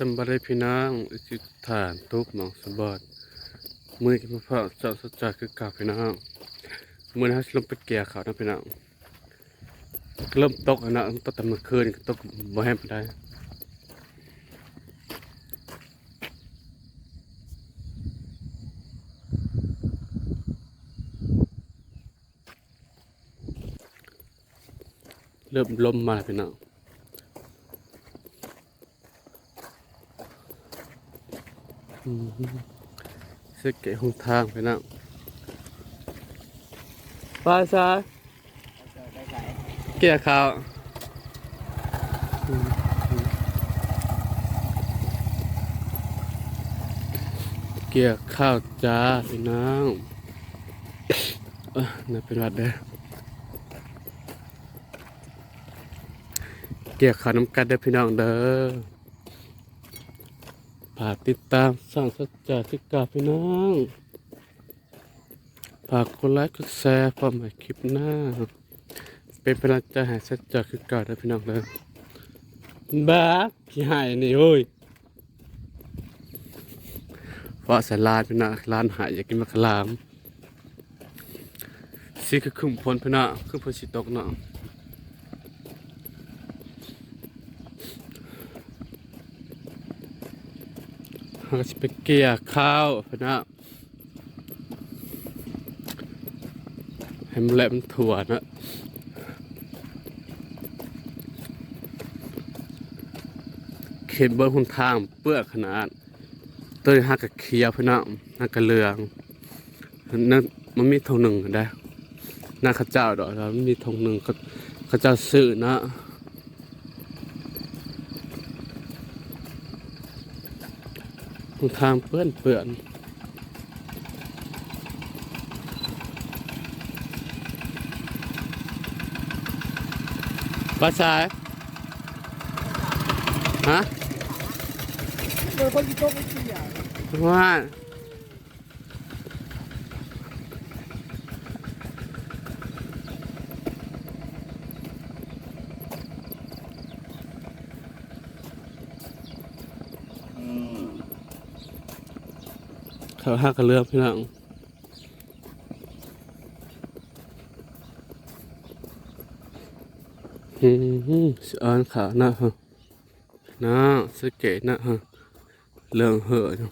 สำบายพี่น้องจิตฐานทุกหนองสมบัติมือกินมะพร้าวเจ้าสดจาคือกาพี่น้องมือนะลงไปเกี่ยเขานะพี่น้องเริ่มตกนะตกต่เมื่อคืนตกบ่แห้งไปได้เริ่มลมมาพี่น้อง อืมสเกตหงทางไปนั่งไปซะเกี่ยข้าวอืมเกี่ยข้าวจ้าพี่น้องเออน่าเป็นหวัดเด้อเกี่ยข้าวน้ำกัดเด้อพี่น้องเด้อ ฝากติดตามสร้างสัจจะทิกาพี่น้องฝากกดไลค์กดแชร์พร้อมใหม่คลิปหน้า เป็นพลังใจให้สัจจะคือเก่านะพี่น้องเลยบ้าขี้หายนี่โอ้ยเพราะสายลานพี่น้องร้านหายอยากกินมะขามสิคือคุ้มพลพี่น้องคือพลสิตกเนาะ เราก็จะไปเกี่ยข้าวพนะให้มันแหลมถั่วนะเข็นเบิ้งหนทางเปื้อกขนาดตัวนี้หักกับเคียวพะนะหักกับเหลืองนั่นมันมีทงหนึ่งได้หน้าข้าเจ้าดอกแล้วมีทงหนึ่งขาข้าเจ้าซื้อนะ ทางเปื้อนเปื่อนป้าสายฮะเออคนที่โต๊ะไม่เกี่ยว่า เขาหักกันเรือกพี่น้องอืมสอนขาวนะฮะนะสเกตนะฮะเรื่องเหอะอยู่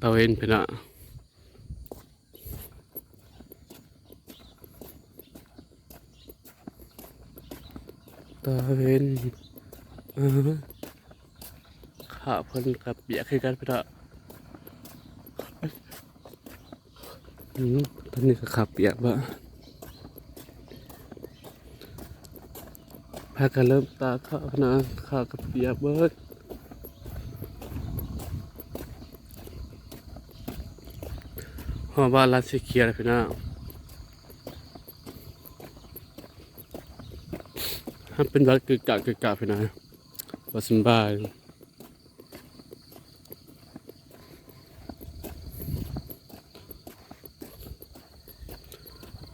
ตะเวนพี่น้อง ตะเวนข้าเพิ่นกับเบียกคือกันพี่น้องอืมตอนนี้ก็ขับเบียกบ่พากันเริ่มตาข้าวนะข้ากับเบียกเบิดหัวบ้านรัสสีเขียวเลยพี่น้อง ถ้าเป็นวัดกึกกะกึกกะพี่น้องวัดสำบาย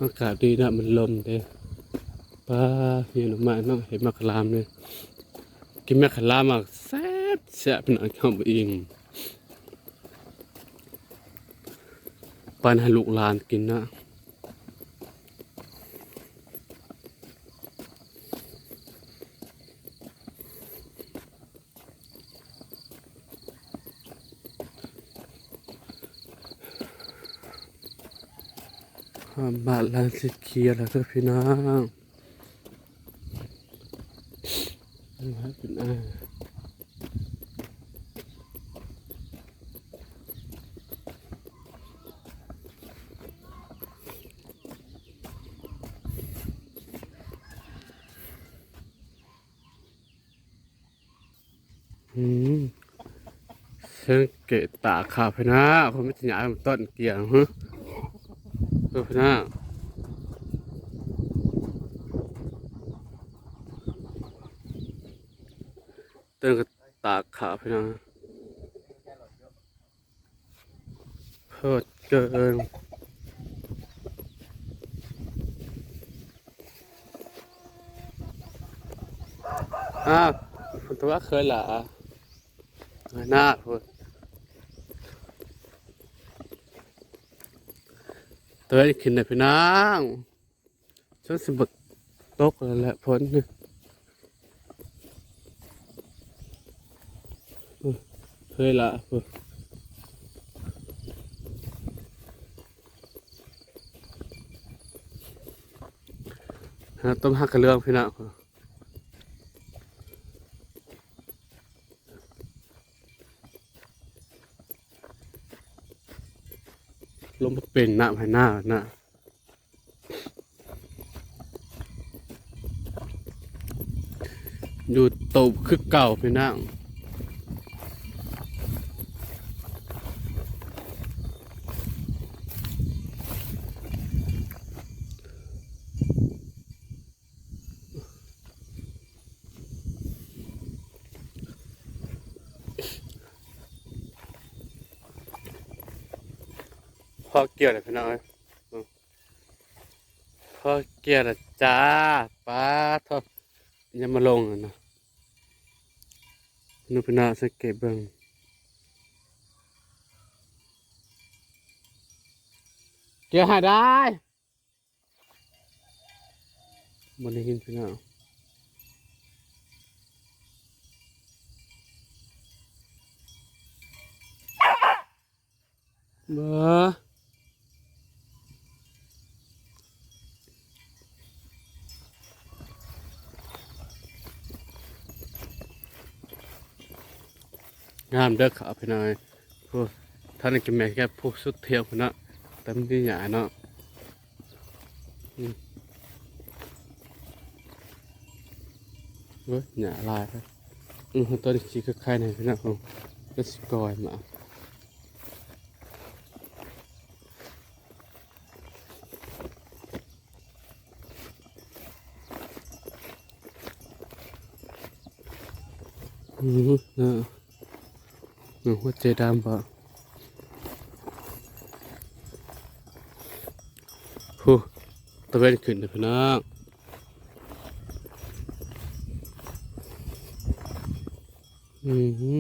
อากาศดีนะมันลมเด้ป้าเห็นมาเนาะเห็นมะขามเนี่ยกินมะขามอะแซ่บแซ่บเป็นอันเข้าไปเองปานให้ลูกหลานกินนะ บาดลานสิเคียแล้วก็พี่น้องนี่ครับเป็นอาอืมเชิงเกตตาขาพนะคนไม่ถึงยายมันต้นเกี่ยงฮะ หน้ต้นก็ตากขาพี่นะเพิดเกินอ้าวตัวเคยหล่ะหน้าเพิด ตัวนี้ขึ้นได้พี่น้องชนสมบัตกแล้วแหละพ้นนี่อืมเคยละพูดฮะต้มหักกระเลื่องพี่น้อง เป็นหน้าภายหน้าหน้าอยู่ตบคือเก่าพี่นั่ง พอเกี่ยวเลยพี่น้องเอ้ยอืมพอเกี่ยวละจ้าป้าทอดยังมาลงอะนะนูพี่น้องสังเกตเบิ่งเกี่ยวหาได้บนได้ยินพี่น้องเบ้อ งามเด้อครับพี่น้อยพวกท่านกินแม่แค่พวกสุดเที่ยวพุ่นนะต่มันที่หยาเนาะเว้ยหยาลายครับอืมตัวนี้ชีคือใครเนี่ยพี่น้องผมก็สกอยมาอืมเนาะ หนูหัวใจดำปะฮู้ตะเวนขึ้นเลยพี่น้องอืมฮึ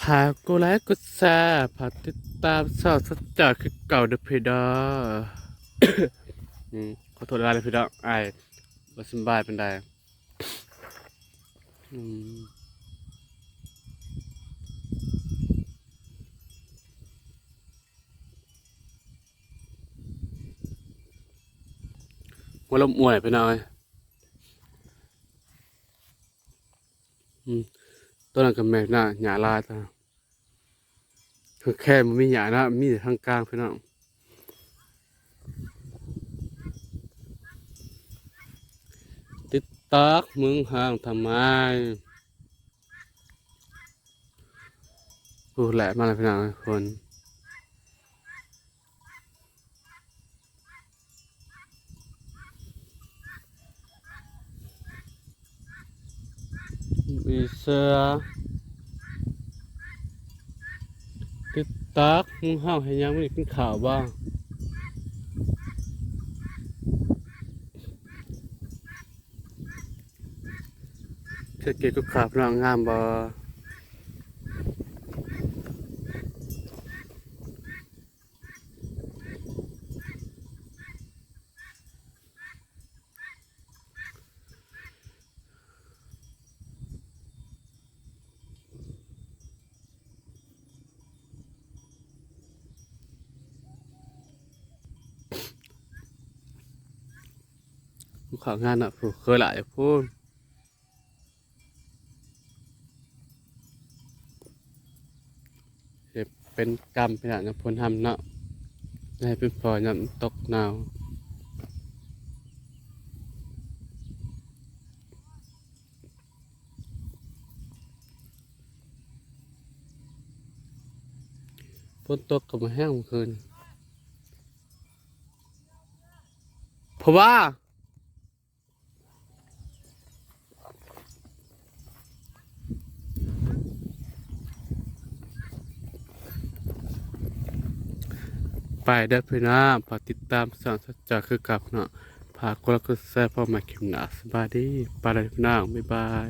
พากกดไลค์กดแชร์พาติดตามสาวสัจจคือเก่าเด้อพี่น้ออืมขอโทษอะไรพี่น้องไอ บ่สบายเป็นไดอืมหัวลมอวยไปหน่อยอืมต้นนั้นกับแม่น่ะหญ้าลายตาคือแค่มันมีหญ้านะมีแต่ทางกลางพี่น้อง ติ๊กมึงห่างทำไมพูดแหละมาแล้วพี่น้องคนมีเสือติ๊กตอกมึงห่างให้ยังไม่ได้กินข่าวบ้าง เศรษฐกิจก็ขาพลังงามบ่ขางานอะผู้เคยหลายพูด เป็นกรรมเป็นอย่างพลทำเนาะให้เป็นพอยาตกหนาวฝนตกกับมาแห้งเมื่อคืนเพราะว่า ไปได้พี่น้องฝากติดตามสั่งสัจจะคือกับเนาะพากกลค์กแซ่พ่อมาคิมนาสบายดีไปเลยพี่น้าบ๊ายบาย